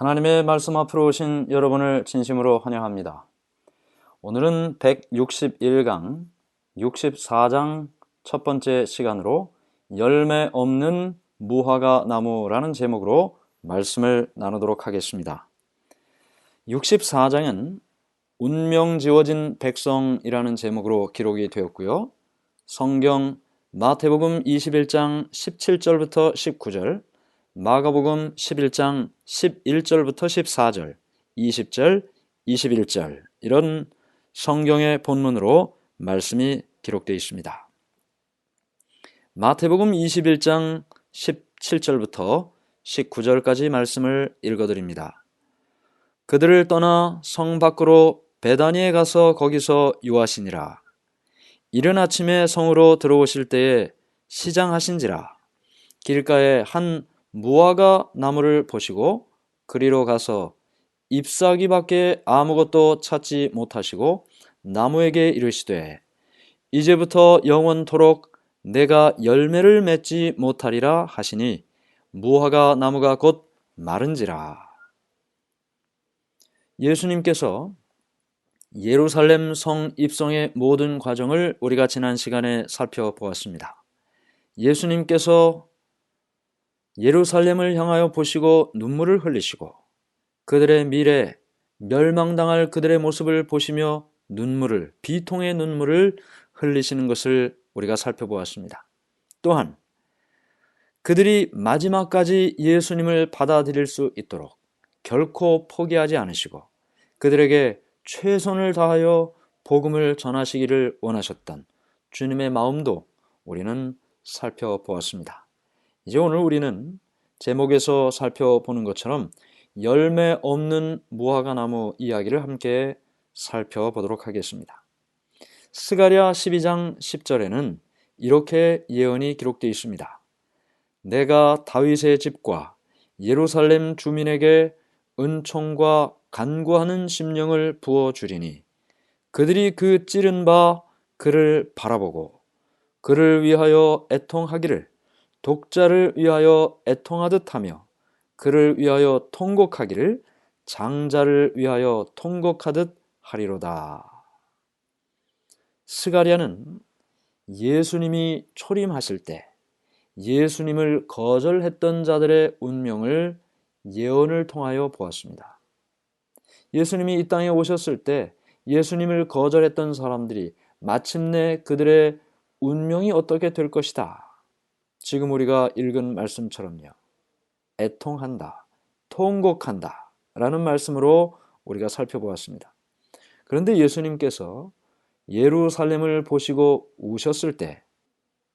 하나님의 말씀 앞으로 오신 여러분을 진심으로 환영합니다. 오늘은 161강 64장 첫 번째 시간으로 열매 없는 무화과 나무라는 제목으로 말씀을 나누도록 하겠습니다. 64장은 운명 지워진 백성이라는 제목으로 기록이 되었고요. 성경 마태복음 21장 17절부터 19절, 마가복음 11장 11절부터 14절, 20절, 21절 이런 성경의 본문으로 말씀이 기록되어 있습니다. 마태복음 21장 17절부터 19절까지 말씀을 읽어드립니다. 그들을 떠나 성 밖으로 베다니에 가서 거기서 유하시니라. 이른 아침에 성으로 들어오실 때에 시장하신지라. 길가에 한 무화과 나무를 보시고 그리로 가서 잎사귀밖에 아무것도 찾지 못하시고 나무에게 이르시되 이제부터 영원토록 내가 열매를 맺지 못하리라 하시니 무화과 나무가 곧 마른지라. 예수님께서 예루살렘 성 입성의 모든 과정을 우리가 지난 시간에 살펴보았습니다. 예수님께서 예루살렘을 향하여 보시고 눈물을 흘리시고 그들의 미래, 멸망당할 그들의 모습을 보시며 눈물을, 비통의 눈물을 흘리시는 것을 우리가 살펴보았습니다. 또한 그들이 마지막까지 예수님을 받아들일 수 있도록 결코 포기하지 않으시고 그들에게 최선을 다하여 복음을 전하시기를 원하셨던 주님의 마음도 우리는 살펴보았습니다. 이제 오늘 우리는 제목에서 살펴보는 것처럼 열매 없는 무화과 나무 이야기를 함께 살펴보도록 하겠습니다. 스가랴 12장 10절에는 이렇게 예언이 기록되어 있습니다. 내가 다윗의 집과 예루살렘 주민에게 은총과 간구하는 심령을 부어 주리니 그들이 그 찌른 바 그를 바라보고 그를 위하여 애통하기를 독자를 위하여 애통하듯 하며 그를 위하여 통곡하기를 장자를 위하여 통곡하듯 하리로다. 스가랴는 예수님이 초림하실 때 예수님을 거절했던 자들의 운명을 예언을 통하여 보았습니다. 예수님이 이 땅에 오셨을 때 예수님을 거절했던 사람들이 마침내 그들의 운명이 어떻게 될 것이다. 지금 우리가 읽은 말씀처럼요. 애통한다, 통곡한다 라는 말씀으로 우리가 살펴보았습니다. 그런데 예수님께서 예루살렘을 보시고 우셨을 때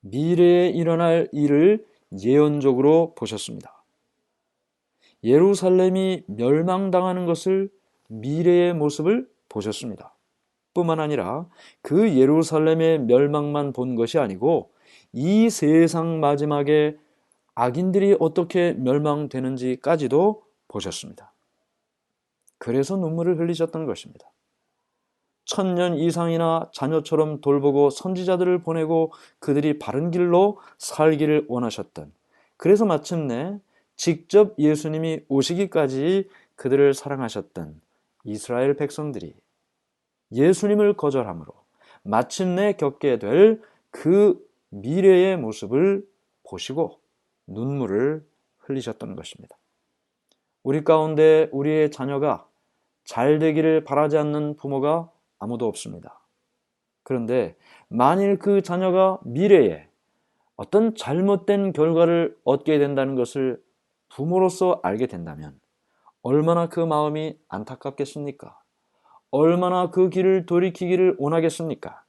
미래에 일어날 일을 예언적으로 보셨습니다. 예루살렘이 멸망당하는 것을 미래의 모습을 보셨습니다. 뿐만 아니라 그 예루살렘의 멸망만 본 것이 아니고 이 세상 마지막에 악인들이 어떻게 멸망되는지까지도 보셨습니다. 그래서 눈물을 흘리셨던 것입니다. 천년 이상이나 자녀처럼 돌보고 선지자들을 보내고 그들이 바른 길로 살기를 원하셨던 그래서 마침내 직접 예수님이 오시기까지 그들을 사랑하셨던 이스라엘 백성들이 예수님을 거절함으로 마침내 겪게 될 그 미래의 모습을 보시고 눈물을 흘리셨던 것입니다. 우리 가운데 우리의 자녀가 잘 되기를 바라지 않는 부모가 아무도 없습니다. 그런데 만일 그 자녀가 미래에 어떤 잘못된 결과를 얻게 된다는 것을 부모로서 알게 된다면 얼마나 그 마음이 안타깝겠습니까? 얼마나 그 길을 돌이키기를 원하겠습니까?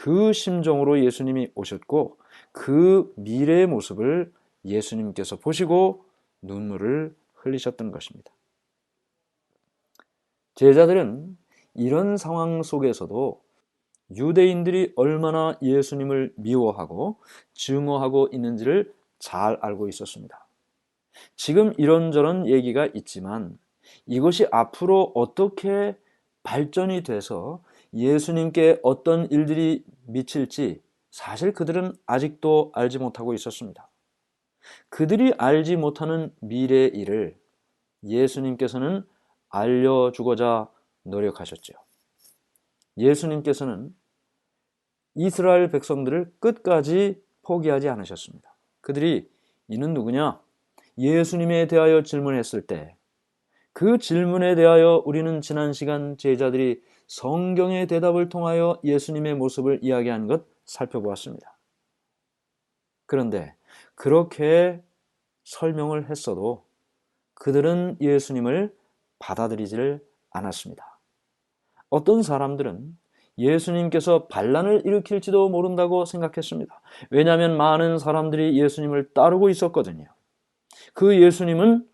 그 심정으로 예수님이 오셨고 그 미래의 모습을 예수님께서 보시고 눈물을 흘리셨던 것입니다. 제자들은 이런 상황 속에서도 유대인들이 얼마나 예수님을 미워하고 증오하고 있는지를 잘 알고 있었습니다. 지금 이런저런 얘기가 있지만 이것이 앞으로 어떻게 발전이 돼서 예수님께 어떤 일들이 미칠지 사실 그들은 아직도 알지 못하고 있었습니다. 그들이 알지 못하는 미래의 일을 예수님께서는 알려주고자 노력하셨죠. 예수님께서는 이스라엘 백성들을 끝까지 포기하지 않으셨습니다. 그들이 이는 누구냐? 예수님에 대하여 질문했을 때 그 질문에 대하여 우리는 지난 시간 제자들이 성경의 대답을 통하여 예수님의 모습을 이야기한 것 살펴보았습니다. 그런데 그렇게 설명을 했어도 그들은 예수님을 받아들이지를 않았습니다. 어떤 사람들은 예수님께서 반란을 일으킬지도 모른다고 생각했습니다. 왜냐하면 많은 사람들이 예수님을 따르고 있었거든요. 그 예수님은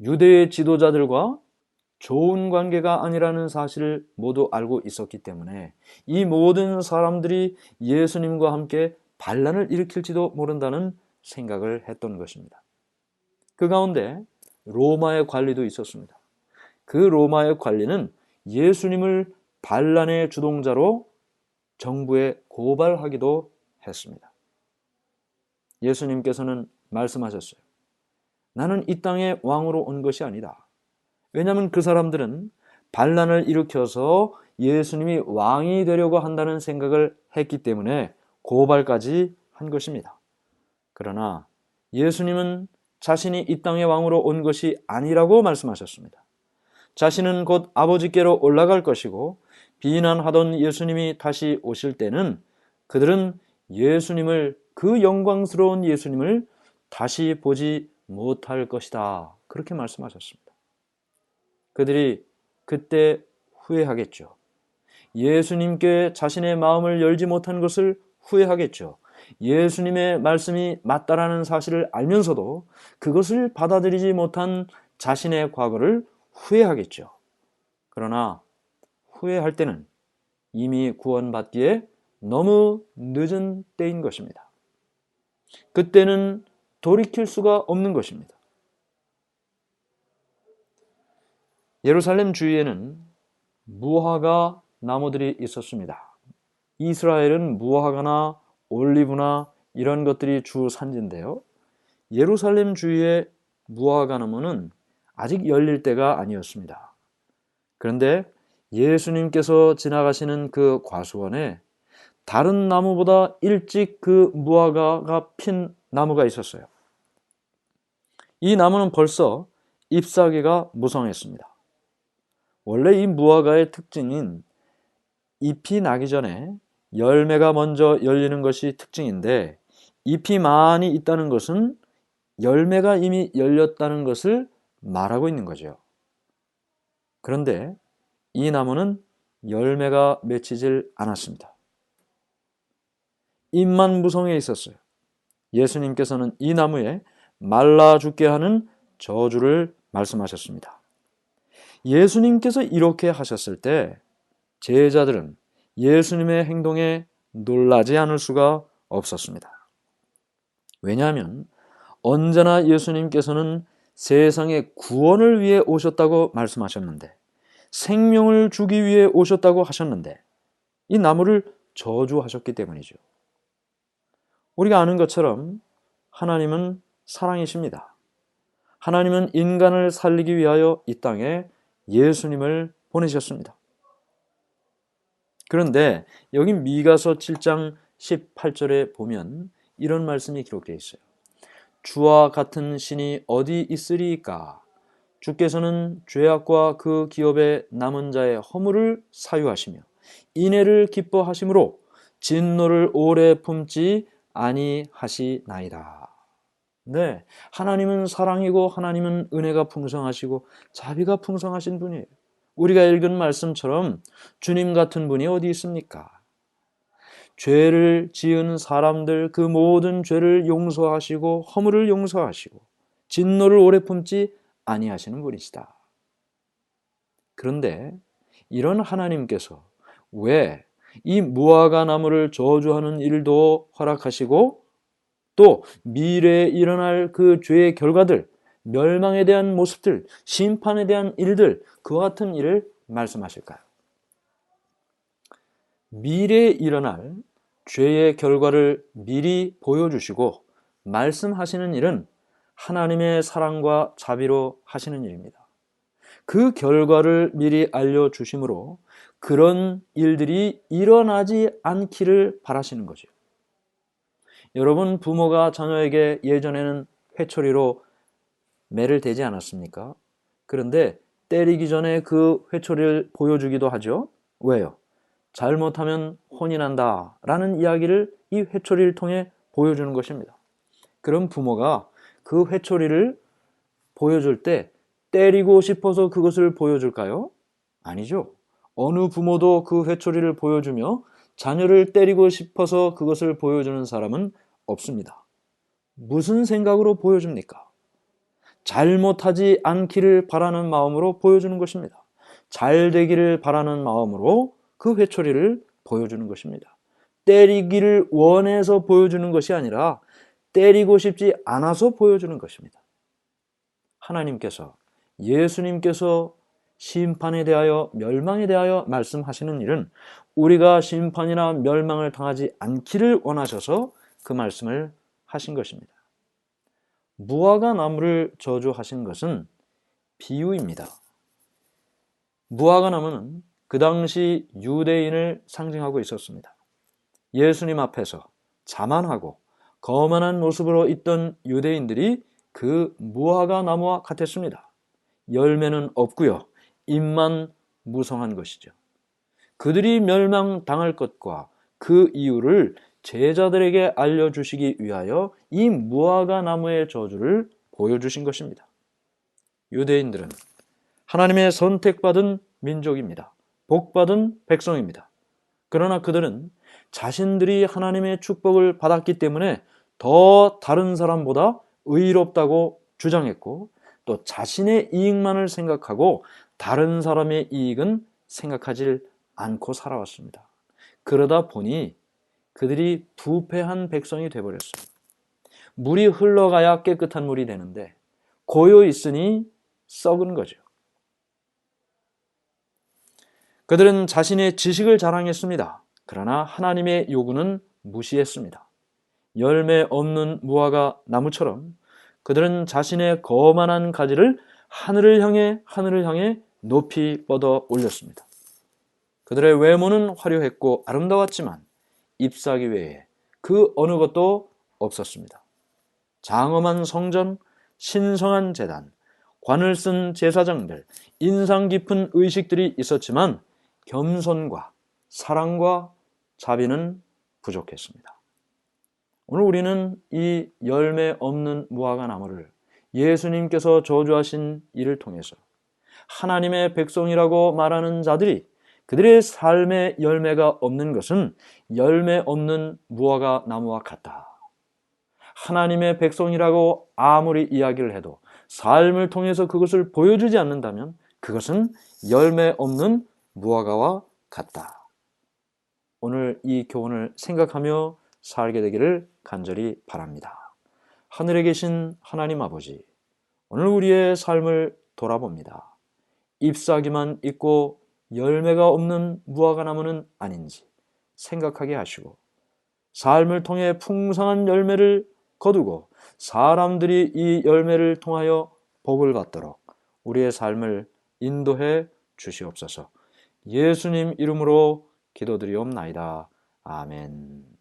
유대의 지도자들과 좋은 관계가 아니라는 사실을 모두 알고 있었기 때문에 이 모든 사람들이 예수님과 함께 반란을 일으킬지도 모른다는 생각을 했던 것입니다. 그 가운데 로마의 관리도 있었습니다. 그 로마의 관리는 예수님을 반란의 주동자로 정부에 고발하기도 했습니다. 예수님께서는 말씀하셨어요. 나는 이 땅에 왕으로 온 것이 아니다. 왜냐하면 그 사람들은 반란을 일으켜서 예수님이 왕이 되려고 한다는 생각을 했기 때문에 고발까지 한 것입니다. 그러나 예수님은 자신이 이 땅의 왕으로 온 것이 아니라고 말씀하셨습니다. 자신은 곧 아버지께로 올라갈 것이고 비난하던 예수님이 다시 오실 때는 그들은 예수님을 그 영광스러운 예수님을 다시 보지 못할 것이다. 그렇게 말씀하셨습니다. 그들이 그때 후회하겠죠. 예수님께 자신의 마음을 열지 못한 것을 후회하겠죠. 예수님의 말씀이 맞다라는 사실을 알면서도 그것을 받아들이지 못한 자신의 과거를 후회하겠죠. 그러나 후회할 때는 이미 구원받기에 너무 늦은 때인 것입니다. 그때는 돌이킬 수가 없는 것입니다. 예루살렘 주위에는 무화과 나무들이 있었습니다. 이스라엘은 무화과나 올리브나 이런 것들이 주 산지인데요. 예루살렘 주위의 무화과 나무는 아직 열릴 때가 아니었습니다. 그런데 예수님께서 지나가시는 그 과수원에 다른 나무보다 일찍 그 무화과가 핀 나무가 있었어요. 이 나무는 벌써 잎사귀가 무성했습니다. 원래 이 무화과의 특징인 잎이 나기 전에 열매가 먼저 열리는 것이 특징인데 잎이 많이 있다는 것은 열매가 이미 열렸다는 것을 말하고 있는 거죠. 그런데 이 나무는 열매가 맺히질 않았습니다. 잎만 무성해 있었어요. 예수님께서는 이 나무에 말라 죽게 하는 저주를 말씀하셨습니다. 예수님께서 이렇게 하셨을 때 제자들은 예수님의 행동에 놀라지 않을 수가 없었습니다. 왜냐하면 언제나 예수님께서는 세상의 구원을 위해 오셨다고 말씀하셨는데 생명을 주기 위해 오셨다고 하셨는데 이 나무를 저주하셨기 때문이죠. 우리가 아는 것처럼 하나님은 사랑이십니다. 하나님은 인간을 살리기 위하여 이 땅에 예수님을 보내셨습니다. 그런데 여기 미가서 7장 18절에 보면 이런 말씀이 기록되어 있어요. 주와 같은 신이 어디 있으리까? 주께서는 죄악과 그 기업의 남은 자의 허물을 사유하시며 인애를 기뻐하심으로 진노를 오래 품지 아니하시나이다. 네, 하나님은 사랑이고 하나님은 은혜가 풍성하시고 자비가 풍성하신 분이에요. 우리가 읽은 말씀처럼 주님 같은 분이 어디 있습니까? 죄를 지은 사람들 그 모든 죄를 용서하시고 허물을 용서하시고 진노를 오래 품지 아니하시는 분이시다. 그런데 이런 하나님께서 왜 이 무화과 나무를 저주하는 일도 허락하시고 또 미래에 일어날 그 죄의 결과들, 멸망에 대한 모습들, 심판에 대한 일들, 그와 같은 일을 말씀하실까요? 미래에 일어날 죄의 결과를 미리 보여주시고 말씀하시는 일은 하나님의 사랑과 자비로 하시는 일입니다. 그 결과를 미리 알려주심으로 그런 일들이 일어나지 않기를 바라시는 거죠. 여러분, 부모가 자녀에게 예전에는 회초리로 매를 대지 않았습니까? 그런데 때리기 전에 그 회초리를 보여주기도 하죠. 왜요? 잘못하면 혼이 난다 라는 이야기를 이 회초리를 통해 보여주는 것입니다. 그럼 부모가 그 회초리를 보여줄 때 때리고 싶어서 그것을 보여줄까요? 아니죠. 어느 부모도 그 회초리를 보여주며 자녀를 때리고 싶어서 그것을 보여주는 사람은 없습니다. 무슨 생각으로 보여줍니까? 잘못하지 않기를 바라는 마음으로 보여주는 것입니다. 잘 되기를 바라는 마음으로 그 회초리를 보여주는 것입니다. 때리기를 원해서 보여주는 것이 아니라 때리고 싶지 않아서 보여주는 것입니다. 하나님께서 예수님께서 심판에 대하여 멸망에 대하여 말씀하시는 일은 우리가 심판이나 멸망을 당하지 않기를 원하셔서 그 말씀을 하신 것입니다. 무화과 나무를 저주하신 것은 비유입니다. 무화과 나무는 그 당시 유대인을 상징하고 있었습니다. 예수님 앞에서 자만하고 거만한 모습으로 있던 유대인들이 그 무화과 나무와 같았습니다. 열매는 없고요. 입만 무성한 것이죠. 그들이 멸망당할 것과 그 이유를 제자들에게 알려주시기 위하여 이 무화과 나무의 저주를 보여주신 것입니다. 유대인들은 하나님의 선택받은 민족입니다. 복받은 백성입니다. 그러나 그들은 자신들이 하나님의 축복을 받았기 때문에 더 다른 사람보다 의롭다고 주장했고 또 자신의 이익만을 생각하고 다른 사람의 이익은 생각하지 않고 살아왔습니다. 그러다 보니 그들이 부패한 백성이 되어버렸습니다. 물이 흘러가야 깨끗한 물이 되는데 고여 있으니 썩은 거죠. 그들은 자신의 지식을 자랑했습니다. 그러나 하나님의 요구는 무시했습니다. 열매 없는 무화과 나무처럼 그들은 자신의 거만한 가지를 하늘을 향해 하늘을 향해 높이 뻗어 올렸습니다. 그들의 외모는 화려했고 아름다웠지만 잎사귀 외에 그 어느 것도 없었습니다. 장엄한 성전, 신성한 재단, 관을 쓴 제사장들, 인상 깊은 의식들이 있었지만 겸손과 사랑과 자비는 부족했습니다. 오늘 우리는 이 열매 없는 무화과 나무를 예수님께서 저주하신 일을 통해서 하나님의 백성이라고 말하는 자들이 그들의 삶의 열매가 없는 것은 열매 없는 무화과 나무와 같다. 하나님의 백성이라고 아무리 이야기를 해도 삶을 통해서 그것을 보여주지 않는다면 그것은 열매 없는 무화과와 같다. 오늘 이 교훈을 생각하며 살게 되기를 간절히 바랍니다. 하늘에 계신 하나님 아버지, 오늘 우리의 삶을 돌아봅니다. 잎사귀만 있고 열매가 없는 무화과 나무는 아닌지 생각하게 하시고 삶을 통해 풍성한 열매를 거두고 사람들이 이 열매를 통하여 복을 받도록 우리의 삶을 인도해 주시옵소서. 예수님 이름으로 기도드리옵나이다. 아멘.